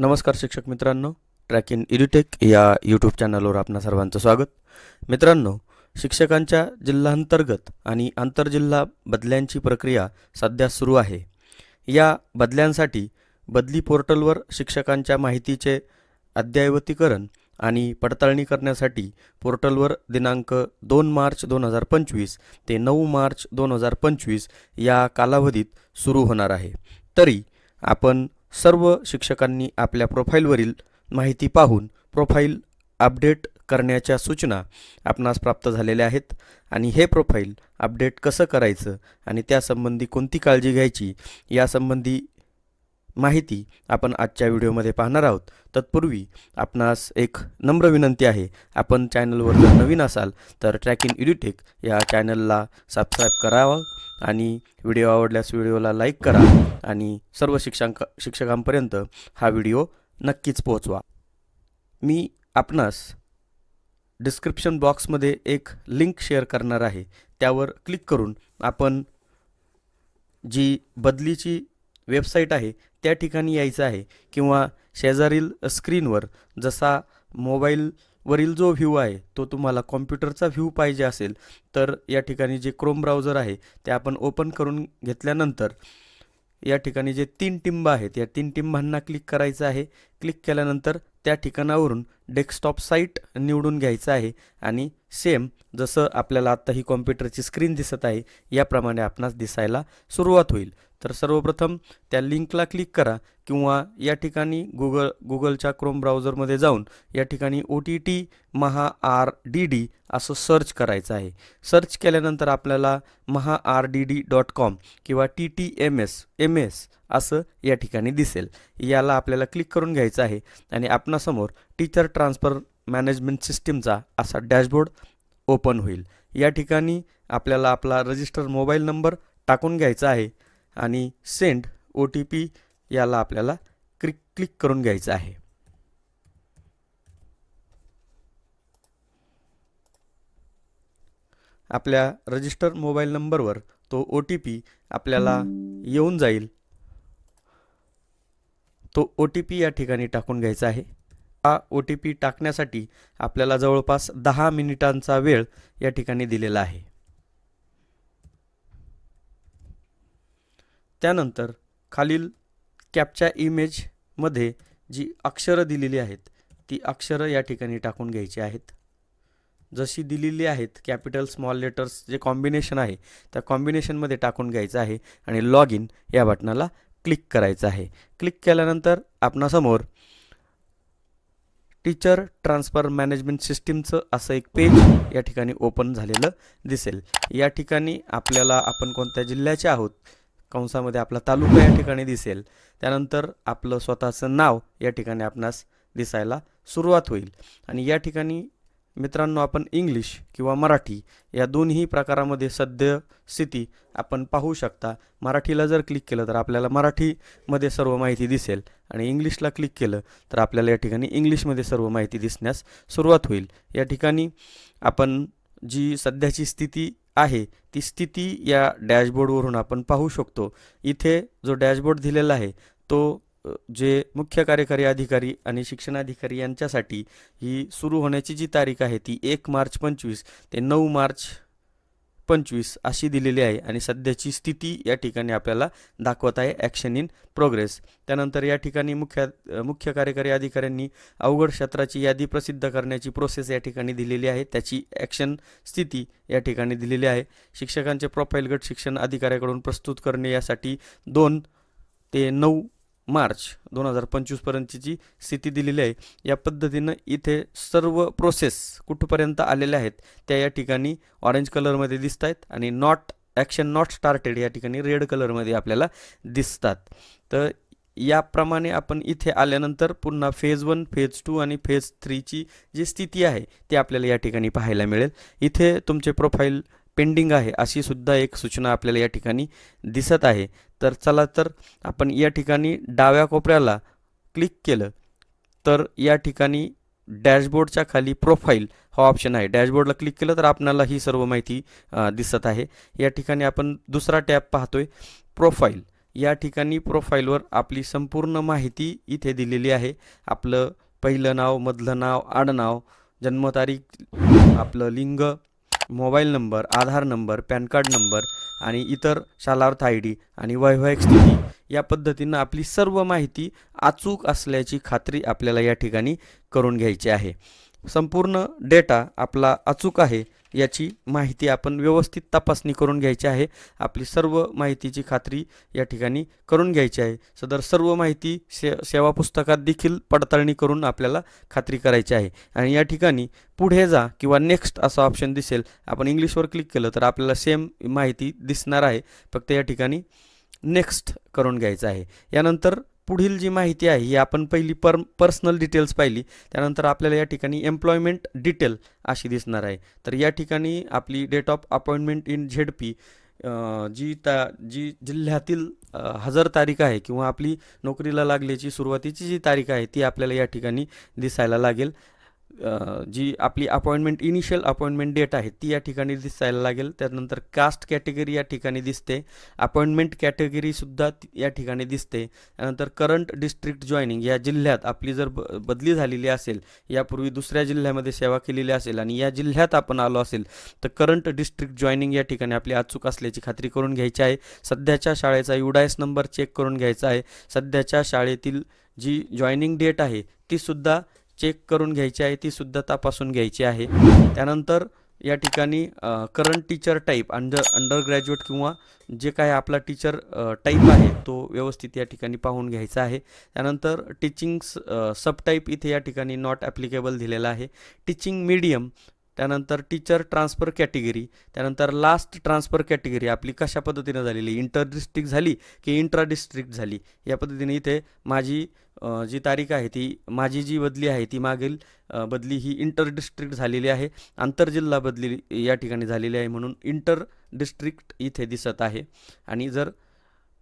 नमस्कार शिक्षक मित्रांनो. ट्रॅक इन इड्युटेक या यूट्यूब चॅनलवर आपणा सर्वांचं स्वागत. मित्रांनो शिक्षकांच्या जिल्हांतर्गत आणि आंतरजिल्हा बदल्यांची प्रक्रिया सध्या सुरू आहे. या बदल्यांसाठी बदली पोर्टलवर शिक्षकांच्या माहितीचे अद्ययावतीकरण आणि पडताळणी करण्यासाठी पोर्टलवर दिनांक दोन मार्च दोन हजार पंचवीस ते नऊ मार्च दोन हजार पंचवीस या कालावधीत सुरू होणार आहे. तरी आपण सर्व शिक्षकांनी आपल्या प्रोफाईलवरील माहिती पाहून प्रोफाईल अपडेट करण्याच्या सूचना आपणास प्राप्त झालेल्या आहेत. आणि हे प्रोफाईल अपडेट कसं करायचं आणि त्यासंबंधी कोणती काळजी घ्यायची यासंबंधी माहिती आपण आजच्या व्हिडिओमध्ये पाहणार आहोत. तत्पूर्वी आपणास एक नम्र विनंती आहे. आपण चॅनलवर जर नवीन असाल तर ट्रॅकिंग इन इड्युटेक या चॅनलला सबस्क्राईब करावं. आणि व्हिडिओ आवडल्यास व्हिडिओला लाईक करा आणि सर्व शिक्षकांक शिक्षकांपर्यंत हा व्हिडिओ नक्कीच पोहोचवा. मी आपणास डिस्क्रिप्शन बॉक्समध्ये एक लिंक शेअर करणार आहे. त्यावर क्लिक करून आपण जी बदलीची वेबसाईट आहे त्या ठिकाणी यायचं आहे किंवा शेजारील स्क्रीनवर जसा मोबाईल वरील जो व्ह्यू आहे तो तुम्हाला कॉम्प्युटरचा व्ह्यू पाहिजे असेल तर या ठिकाणी जे क्रोम ब्राउझर आहे ते आपण ओपन करून घेतल्यानंतर या ठिकाणी जे तीन टिंब आहेत या तीन टिंबांना क्लिक करायचं आहे. क्लिक केल्यानंतर त्या ठिकाणावरून डेस्कटॉप साईट निवडून घ्यायचं आहे आणि सेम जसं आपल्याला आत्ता ही कॉम्प्युटरची स्क्रीन दिसत आहे याप्रमाणे आपणास दिसायला सुरुवात होईल. तर सर्वप्रथम त्या लिंकला क्लिक करा किंवा या ठिकाणी गुगल गुगलच्या क्रोम ब्राउझरमध्ये जाऊन या ठिकाणी O T T Maha R D D असं सर्च करायचं आहे. सर्च केल्यानंतर आपल्याला Maha R D D dot com किंवा T T M S M S असं या ठिकाणी दिसेल. याला आपल्याला क्लिक करून घ्यायचं आहे आणि आपणासमोर टीचर ट्रान्सफर मॅनेजमेंट सिस्टीमचा असा डॅशबोर्ड ओपन होईल. या ठिकाणी आपल्याला आपला रजिस्टर मोबाईल नंबर टाकून घ्यायचा आहे. आणि सेंड ओ टी पी याला आपल्याला क्लिक क्लिक करून घ्यायचं आहे. आपल्या रजिस्टर मोबाईल नंबरवर तो ओ टी पी आपल्याला येऊन जाईल. तो ओ टी पी या ठिकाणी टाकून घ्यायचा आहे. हा ओ टी पी टाकण्यासाठी आपल्याला जवळपास दहा मिनिटांचा वेळ या ठिकाणी दिलेला आहे. त्यानंतर खालील कॅपच्या इमेजमध्ये जी अक्षरं दिलेली आहेत ती अक्षरं या ठिकाणी टाकून घ्यायची आहेत. जशी दिलेली आहेत कॅपिटल स्मॉल लेटर्स जे कॉम्बिनेशन आहे त्या कॉम्बिनेशनमध्ये टाकून घ्यायचं आहे आणि लॉग इन या बटनाला क्लिक करायचं आहे. क्लिक केल्यानंतर आपणासमोर टीचर ट्रान्सफर मॅनेजमेंट सिस्टीमचं असं एक पेज या ठिकाणी ओपन झालेलं दिसेल. या ठिकाणी आपल्याला आपण कोणत्या जिल्ह्याचे आहोत कंसामध्ये आपला तालुका या ठिकाणी दिसेल. त्यानंतर आपलं स्वतःचं नाव या ठिकाणी आपणास दिसायला सुरुवात होईल. आणि या ठिकाणी मित्रांनो आपण इंग्लिश किंवा मराठी या दोन्ही प्रकारामध्ये सद्य स्थिती आपण पाहू शकता. मराठीला जर क्लिक केलं तर आपल्याला मराठीमध्ये सर्व माहिती दिसेल आणि इंग्लिशला क्लिक केलं तर आपल्याला या ठिकाणी इंग्लिशमध्ये सर्व माहिती दिसण्यास सुरुवात होईल. या ठिकाणी आपण जी सध्याची स्थिती आहे ती स्थिती या डॅशबोर्डवरून आपण पाहू शकतो. इथे जो डॅशबोर्ड दिलेला आहे तो जे मुख्य कार्यकारी अधिकारी आणि शिक्षणाधिकारी यांच्यासाठी ही सुरू होण्याची जी तारीख आहे ती एक मार्च पंचवीस. ते नऊ मार्च पंचवीस अशी दिलेली आहे आणि सध्याची स्थिती या ठिकाणी आपल्याला दाखवत आहे. ॲक्शन इन प्रोग्रेस त्यानंतर या ठिकाणी मुख्य मुख्य कार्यकारी अधिकाऱ्यांनी अवघड क्षेत्राची यादी प्रसिद्ध करण्याची प्रोसेस या ठिकाणी दिलेली आहे. त्याची ॲक्शन स्थिती या ठिकाणी दिलेली आहे. शिक्षकांचे प्रोफाईल गट शिक्षण अधिकाऱ्याकडून प्रस्तुत करणे यासाठी दोन ते नऊ मार्च दोन हजार पंचवीसपर्यंतची जी स्थिती दिलेली आहे या पद्धतीनं इथे सर्व प्रोसेस कुठपर्यंत आलेल्या आहेत त्या या ठिकाणी ऑरेंज कलरमध्ये दिसत आहेत आणि नॉट ॲक्शन नॉट स्टार्टेड या ठिकाणी रेड कलरमध्ये आपल्याला दिसतात. तर याप्रमाणे आपण इथे आल्यानंतर पुन्हा फेज वन फेज टू आणि फेज थ्रीची जी स्थिती आहे ती आपल्याला या ठिकाणी पाहायला मिळेल. इथे तुमचे प्रोफाईल पेंडिंग आहे अशी सुद्धा एक सूचना आपल्याला या ठिकाणी दिसत आहे. तर चला तर आपण या ठिकाणी डाव्या कोपऱ्याला क्लिक केलं तर या ठिकाणी डॅशबोर्डच्या खाली प्रोफाईल हा ऑप्शन आहे. डॅशबोर्डला क्लिक केलं तर आपणाला ही सर्व माहिती दिसत आहे. या ठिकाणी आपण दुसरा टॅब पाहतोय प्रोफाईल. या ठिकाणी प्रोफाईलवर आपली संपूर्ण माहिती इथे दिलेली आहे. आपलं पहिलं नाव मधलं नाव आडनाव जन्मतारीख आपलं लिंग mobile number Aadhaar number PAN card number आणि इतर शालार्थ आय डी आणि वैवाहिक स्थिती या पद्धतीनं आपली सर्व माहिती अचूक असल्याची खात्री आपल्याला या ठिकाणी करून घ्यायची आहे. संपूर्ण डेटा आपला अचूक आहे. याची माहिती आपण व्यवस्थित तपासणी करून घ्यायची आहे. आपली सर्व माहितीची खात्री या ठिकाणी करून घ्यायची आहे. सदर सर्व माहिती से सेवा पुस्तकात देखील पडताळणी करून आपल्याला खात्री करायची आहे. आणि या ठिकाणी पुढे जा किंवा नेक्स्ट असा ऑप्शन दिसेल. आपण इंग्लिशवर क्लिक केलं तर आपल्याला सेम माहिती दिसणार आहे. फक्त या ठिकाणी नेक्स्ट करून घ्यायचं आहे. यानंतर पुढील जी माहिती आहे ही आपण पहिली पर पर्सनल डिटेल्स पाहिली. त्यानंतर आपल्याला या ठिकाणी एम्प्लॉयमेंट डिटेल अशी दिसणार आहे. तर या ठिकाणी आपली date of appointment in Z P जी ता जी जिल्ह्यातील हजर तारीख आहे किंवा आपली नोकरीला लागल्याची सुरुवातीची जी तारीख आहे ती आपल्याला या ठिकाणी दिसायला लागेल. जी आपली अपॉइंटमेंट इनिशियल अपॉइंटमेंट डेट आहे ती या ठिकाणी दिसायला लागेल. त्यानंतर कास्ट कॅटेगरी या ठिकाणी दिसते. अपॉइंटमेंट कॅटेगरीसुद्धा या ठिकाणी दिसते. त्यानंतर करंट डिस्ट्रिक्ट जॉईनिंग या जिल्ह्यात आपली जर ब बदली झालेली असेल यापूर्वी दुसऱ्या जिल्ह्यामध्ये सेवा केलेली असेल आणि या जिल्ह्यात आपण आलो असेल तर करंट डिस्ट्रिक्ट जॉईनिंग या ठिकाणी आपली अचूक असल्याची खात्री करून घ्यायची आहे. सध्याच्या शाळेचा युडायस नंबर चेक करून घ्यायचा आहे. सध्याच्या शाळेतील जी जॉईनिंग डेट आहे तीसुद्धा चेक करून घ्यायची आहे ती सुद्धा तपासून घ्यायची आहे. त्यानंतर या ठिकाणी current teacher type under under graduate किंवा जे काय आपला टीचर टाईप आहे तो व्यवस्थित या ठिकाणी पाहून घ्यायचा आहे. त्यानंतर टीचिंग सब टाईप इथे या ठिकाणी नॉट ॲप्लिकेबल दिलेला आहे. टीचिंग मीडियम त्यानंतर टीचर ट्रान्सफर कॅटेगरी त्यानंतर लास्ट ट्रान्सफर कॅटेगरी आपली कशा पद्धतीनं झालेली? इंटर डिस्ट्रिक्ट झाली की इंट्रा डिस्ट्रिक्ट झाली? या पद्धतीने इथे माझी जी तारीख आहे ती माझी जी बदली आहे ती मागील बदली ही इंटर डिस्ट्रिक्ट झालेली आहे. आंतरजिल्हा बदली या ठिकाणी झालेली आहे म्हणून इंटर डिस्ट्रिक्ट इथे दिसत आहे. आणि जर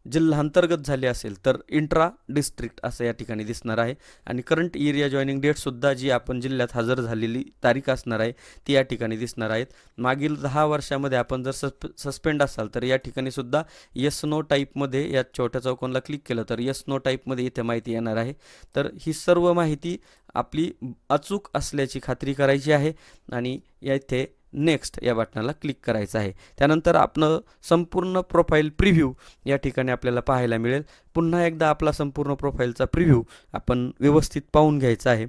जिल्हांतर्गत झाले असेल तर इंट्रा डिस्ट्रिक्ट असं या ठिकाणी दिसणार आहे. आणि करंट एरिया जॉईनिंग डेटसुद्धा जी आपण जिल्ह्यात हजर झालेली तारीख असणार आहे ती या ठिकाणी दिसणार आहेत. मागील दहा वर्षामध्ये आपण जर सस्प सस्पेंड असाल तर या ठिकाणी सुद्धा यस नो टाईपमध्ये या छोट्या चौकोनला क्लिक केलं तर यस नो टाईपमध्ये इथे माहिती येणार आहे. तर ही सर्व माहिती आपली अचूक असल्याची खात्री करायची आहे. आणि या इथे नेक्स्ट या बटनाला क्लिक करायचं आहे. त्यानंतर आपलं संपूर्ण प्रोफाईल प्रिव्ह्यू या ठिकाणी आपल्याला पाहायला मिळेल. पुन्हा एकदा आपला संपूर्ण प्रोफाईलचा प्रिव्ह्यू आपण व्यवस्थित पाहून घ्यायचा आहे.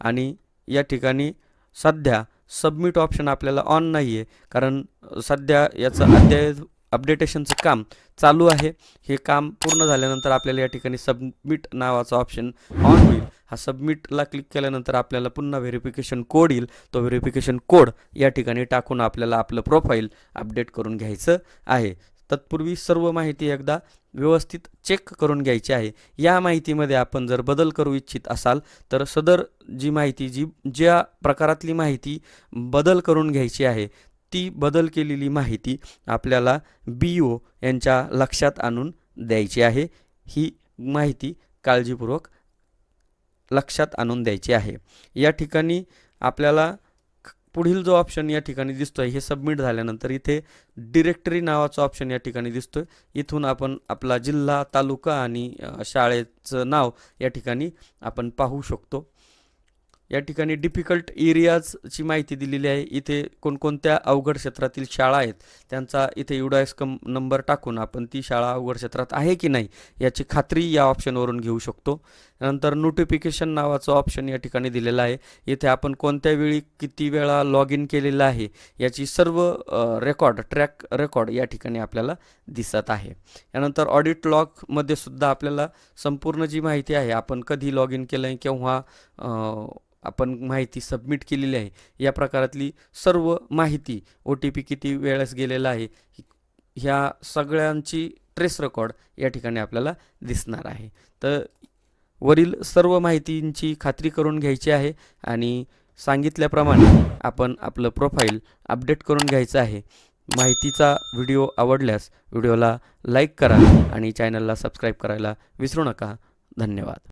आणि या ठिकाणी सध्या सबमिट ऑप्शन आपल्याला ऑन नाही आहे कारण सध्या याचं अध्याय अपडेटेशनचं काम चालू आहे. हे काम पूर्ण झाल्यानंतर आपल्याला या ठिकाणी सबमिट नावाचा ऑप्शन ऑन होईल. हा सबमिटला क्लिक केल्यानंतर आपल्याला पुन्हा व्हेरिफिकेशन कोड येईल. तो व्हेरिफिकेशन कोड या ठिकाणी टाकून आपल्याला आपलं प्रोफाईल अपडेट करून घ्यायचं आहे. तत्पूर्वी सर्व माहिती एकदा व्यवस्थित चेक करून घ्यायची आहे. या माहितीमध्ये आपण जर बदल करू इच्छित असाल तर सदर जी माहिती जी ज्या प्रकारातली माहिती बदल करून घ्यायची आहे ती बदल केलेली माहिती आपल्याला बी ओ यांच्या लक्षात आणून द्यायची आहे. ही माहिती काळजीपूर्वक लक्षात आणून द्यायची आहे. या ठिकाणी आपल्याला पुढील जो ऑप्शन या ठिकाणी दिसतो आहे हे सबमिट झाल्यानंतर इथे डिरेक्टरी नावाचा ऑप्शन या ठिकाणी दिसतो आहे इथून आपण आपला जिल्हा तालुका आणि शाळेचं नाव या ठिकाणी आपण पाहू शकतो. या ठिकाणी डिफिकल्ट एरियाजची माहिती दिलेली आहे. इथे कोणकोणत्या अवघड क्षेत्रातील शाळा आहेत त्यांचा इथे युडायस कम नंबर टाकून आपण ती शाळा अवघड क्षेत्रात आहे की नाही याची खात्री या ऑप्शनवरून घेऊ शकतो. नंतर नोटिफिकेशन नावाचं ऑप्शन या ठिकाणी दिलेलं आहे. इथे आपण कोणत्या वेळी किती वेळा लॉग इन केलेलं आहे याची सर्व रेकॉर्ड ट्रॅक रेकॉर्ड या ठिकाणी आपल्याला दिसत आहे. यानंतर ऑडिट लॉगमध्ये सुद्धा आपल्याला संपूर्ण जी माहिती आहे आपण कधी लॉग इन केलं आहे केव्हा आपण माहिती सबमिट केलेली आहे या प्रकारातली सर्व माहिती ओ टी पी किती वेळेस गेलेला आहे ह्या सगळ्यांची ट्रेस रेकॉर्ड या ठिकाणी आपल्याला दिसणार आहे. तर वरील सर्व माहितींची खात्री करून घ्यायची आहे आणि सांगितल्याप्रमाणे आपण आपलं प्रोफाईल अपडेट करून घ्यायचं आहे. माहितीचा व्हिडिओ आवडल्यास व्हिडिओला लाईक करा आणि चॅनलला सबस्क्राईब करायला विसरू नका. धन्यवाद.